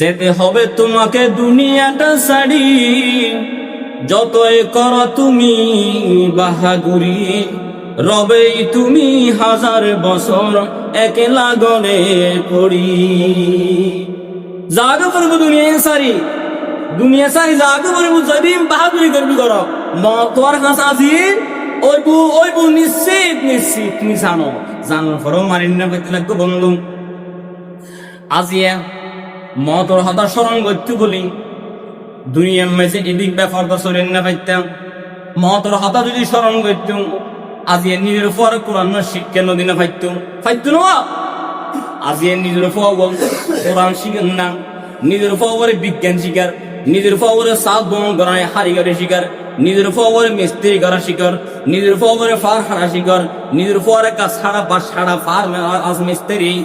যেতে হবে তোমাকে দুনিয়াটা সারি। যতই কর তুমি বাহাগুরি রবেই তুমি হাজার বছর একেলা গনে পড়ি। জাগো করব দুনিয়া সারি দুনিয়া সারি জাগো করব যদি বাহাদুরি করবি কর। তোর কাছ আজি ওই বু ওই বু নিশ্চিত নিশ্চিত তুমি জানো জানার পরেও মারিন পেতে বন্ধু। আজিয়া মতর হতা স্মরণ করতে বলি। দুনিয়ার মেসে এদিক ব্যাপার তো শরীর না পাইতাম মতর হতা যদি স্মরণ করতাম আজিয়া নিজের উপর কোরআন শিক্ষা নদী না পাইতাম পাইত না? আজিয়া নিজের উপর কোরআন শিখেন না। নিজের উপর বিজ্ঞান শিকার নিজের উপর সাত বহন করা হারিগারে শিকার নিজের উপর মিস্ত্রি করা শিকার নিজের উপর ফার হারা শিকার নিজের উপর কাজ ছাড়া বা সারা ফার আজ মিস্ত্রি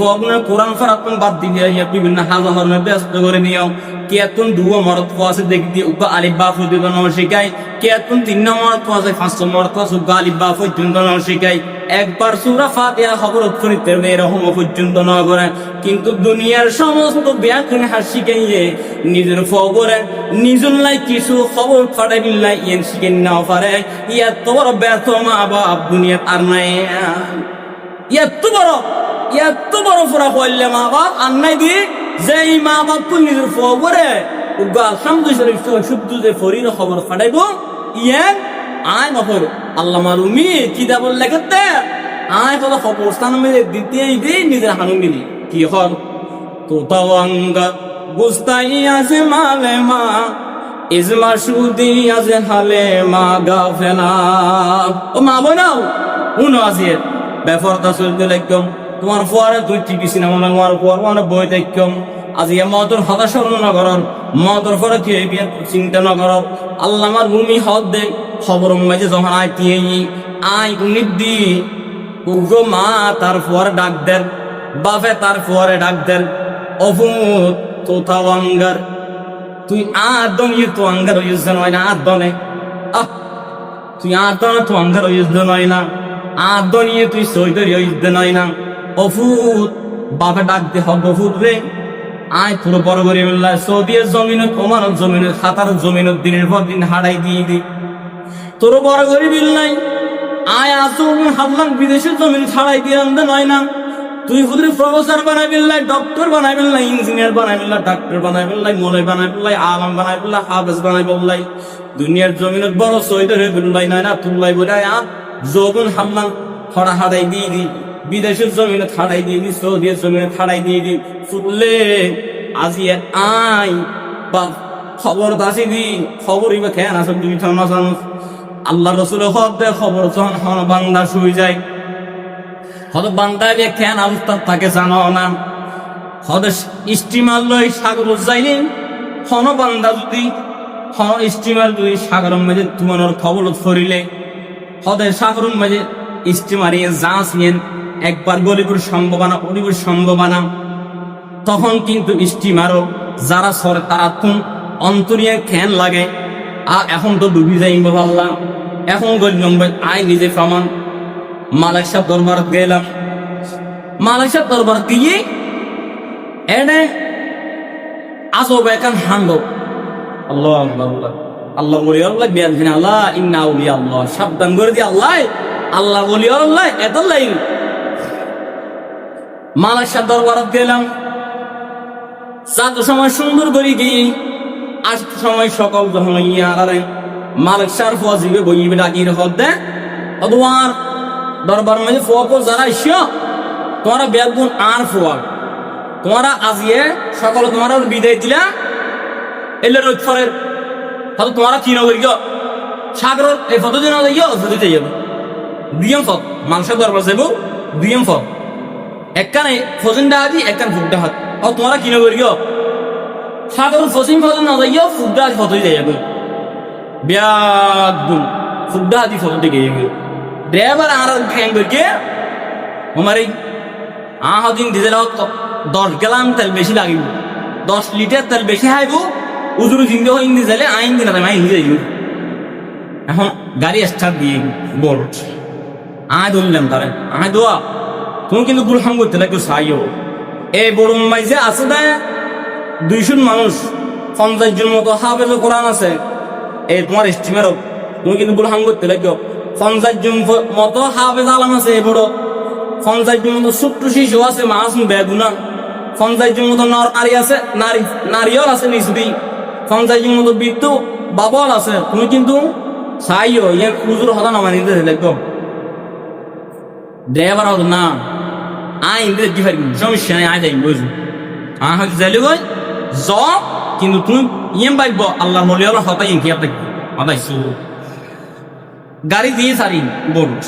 ফগ্ন কোরআন ফরাত বাদ দিয়ে ইয়া বিভিন্ন হাজার ধরনের ব্যস্ত করে নিও কে এতন দুও মরত আছে, দেখ দিয়ে আলিফ বা ফুদিব ন শিখাই। কে এতন তিন মরত আছে পাঁচশো মরত আছে, উগা আলিফ বা পর্যন্ত ন শিখাই। একবার সুরা ফাতিহা খবর উৎফরিতের এরকম পর্যন্ত ন করে, কিন্তু দুনিয়ার সমস্ত ব্যাকরণ হার শিখাইয়ে নিজের ফগরে নিজুন লাই কিছু খবর ফাটাই বিল্লাই ইয়েন শিখে নাও পারে ইয়া তোর ব্যর্থ মা বাপ দুনিয়াত আর নাই। এত বড় এত বড় ফোরা পড়লে মা বাপ আন্নাই দি যে এই মা বাপ তো নিজের ফবরে উগাল সামদু শরীফ শুদ্ধ যে ফরির খবর ফাটাইব, ইয়েন আয় নফর, আল্লাহ মারুমি, কি দা বললে কেতে আয় কত খবর স্থান মেরে দিতে দিই নিজের হানু মিলি। কি হর তো তাওয়াঙ্গা গুস্তাই আছে মালে মা, ইজমা সুদি আছে হালে মা গাফেলা ও মা বোনাও, উনো আছে ব্যাপারটা চলতে লাগম তোমার ফুয়ারে দুই টিভি সিনেমা তোমার ফুয়ার মানে বই দেখম আজি মদর হতাশ নগরন মদর পরে কি বিয়ে চিন্তা নগর আল্লাহ আমার ভূমি হদ দে, খবর মাঝে যখন আয় দিয়ে আয় উনিত দি। উগ্র মা তার ফুয়ারে ডাক দেন, বাপে তার ফুয়ারে ডাক দেন অভূত তোতা অঙ্গার তুই আদম ইয়ে তো হইস নয় না আদনে আহ, তুই আদম তো অঙ্গার হইস নয় না আদনিয়ে তুই সৈদরি হইস নয় না। অফুত, বাপে ডাক দে হব অফুত রে। আয় তোর বড় করে বললা সৌদির জমিন তোমার জমিন খাতার জমিন দিনের পর দিন হারাই দিয়ে দি। তোর বড় করে বিল্লাই আয় আসো হাবলাম বিদেশের জমিন ছাড়াই দিয়ে আনতে নয় না। তুই হুদরে প্রফেসর বানাই বিল্লাই ডক্টর বানাই বিল্লাই ইঞ্জিনিয়ার বানাই বিল্লাই ডাক্তার বানাই বিল্লাই মলাই বানাই বিল্লাই আলম বানাই বিল্লাই হাফেজ বানাই বিল্লাই দুনিয়ার জমিনত বড় সৈদরে বিল্লাই নাই না তুল্লাই বোঝায় যৌবন হামলাম হড়া হারাই দিয়ে দি বিদেশের জমিনে থাড়াই দিয়ে দি সৌদির জমিনে ছাড়াই দিয়ে দি ফুটলে আজি আই বা খবর দাসি দি, খবর ইবা খেয়ান আছে দুই থানা আল্লাহ রসুল হদ দে খবর যখন হন বান্দা শুই যায়। হদ বান্দা যে খেয়ান অবস্থা তাকে জানো না? হদ স্টিমার লই সাগর যাইনি হন বান্দা যদি, হন স্টিমার যদি সাগরের মাঝে তোমার খবর ফরিলে হদের সাগরের মাঝে স্টিমারে জাঁচ নিয়েন, একবার গরিবের সম্ভাবনা গরিবের সম্ভাবনা। তখন কিন্তু স্টিমারও যারা সরে তারা তুম অন্তরিয়ে খেন লাগে। আর এখন তো ডুবি যাই আল্লাহ এখন গরিব আই নিজে প্রমাণ। মালয়েশিয়া দরবার গেলাম। মালয়েশিয়া দরবার গিয়ে এনে আসো বেকান হাঙ্গ। আল্লাহ আল্লাহ আল্লাহ বলি আল্লাহ বিয়াল ফিনা আল্লাহ, ইন্না উলি আল্লাহ। সাবধান করে দি আল্লাহ আল্লাহ বলি আল্লাহ এত লাইন। মালয়েশিয়া দরবারত গেলাম। চারটার সময় সুন্দর করে গিয়ে আটটার সময় সকল যখন ইয়ারে মালয়েশিয়ার ফজিবে বইবে ডাকির হদ্দে অদওয়ার দরবার মাঝে ফোয়াকো যারা ইসিও তোমারা বেগুন আর ফোয়ার তোমরা আজিয়ে সকল তোমার বিদায় দিলা। এলে রোজ ফরের তাহলে তোমরা কি নগরি গো? সাগর এই ফটো দিন যাইও যদি যাইব দুইম ফত মাংস দরবার যাইব দুইম ফত একখানে ফজিন ডাহাদি একখান ফুক ডাহাত ও তোমরা কি নগরি গো? সাগর ফজিন ফজিন না যাইও ফুক ডাহাদি ফটো যাইব ব্যাগুন ফুড্ডা দি ফটো দিকে ড্রাইভার আর ফ্যান করকে, আমারে আহ দিন ডিজেল দশ গ্রাম তেল বেশি লাগিব। দশ লিটার তেল বেশি হাইব উজুরু জিন্দে হইন দিলে আইন দিন আমি আইন যাইব এখন গাড়ি স্টার্ট দিয়ে বল। আয় ধরলাম তারে, আয় দোয়া। তুমি কিন্তু গুলহাম করতে না কেউ সাইও। এই বড় মাই যে আছে না দুইশন মানুষ, পঞ্চাশ জন মতো হাফেজ কোরআন আছে। এই তোমার স্টিমারও তুমি কিন্তু গুলহাম করতে লাগিও পঞ্চাশ জন মতো হাফেজ আলাম আছে এই বড়। পঞ্চাশ জন মতো ছোট্ট শিশু আছে মাছ বেগুনা। পঞ্চাশ জন মতো নর নারী আছে, নারী, নারীও আছে নিচুদি জন মতো বৃদ্ধ বাবল আছে, তুমি কিন্তু চাইও ইয়ে কুজুর হতা নামানি দিতে লাগবে ড্রাইভার হতো না, আই ইন্দ্রে কি পারি সমস্যা নাই আয় যাই বুঝু আ হয়তো যাইলে গই জ, কিন্তু তুমি ইয়েম বাইব আল্লাহ মলি, আল্লাহ হতা ইয়ে কি আপনি? মাদাইছো গাড়ি দিয়ে সারি বোট।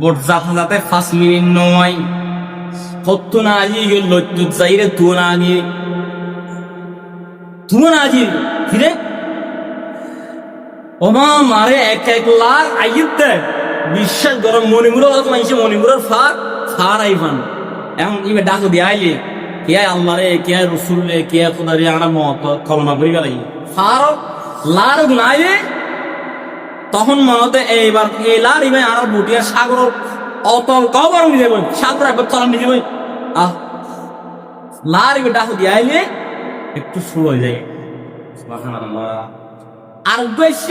বোট যাতে যাতে পাঁচ মিনিট নয়। হত্তু না আজি গেল লত্তু যাইরে, তু না আগে তুই না আজি ফিরে ওমা মারে এক এক লাখ আইতে বিশ্বাস করো মণিপুর মাইছে মণিপুরের ফার ফার আইফান। এখন ইবে ডাকু দিয়ে আইলে কে আল্লাহ কে রসুল কে খোদা আনা মত কলমা করি গেলাই ফার লার গুনাইলে তখন মনতে এইবার এই লার ইবে আর বুটিয়া সাগর অতল কবর যাব সাগর একবার তলা যাব আহ লার ইবে ডাকু দিয়ে আইলে একটু হয়ে যায় সুবহানাল্লাহ। আর বেশি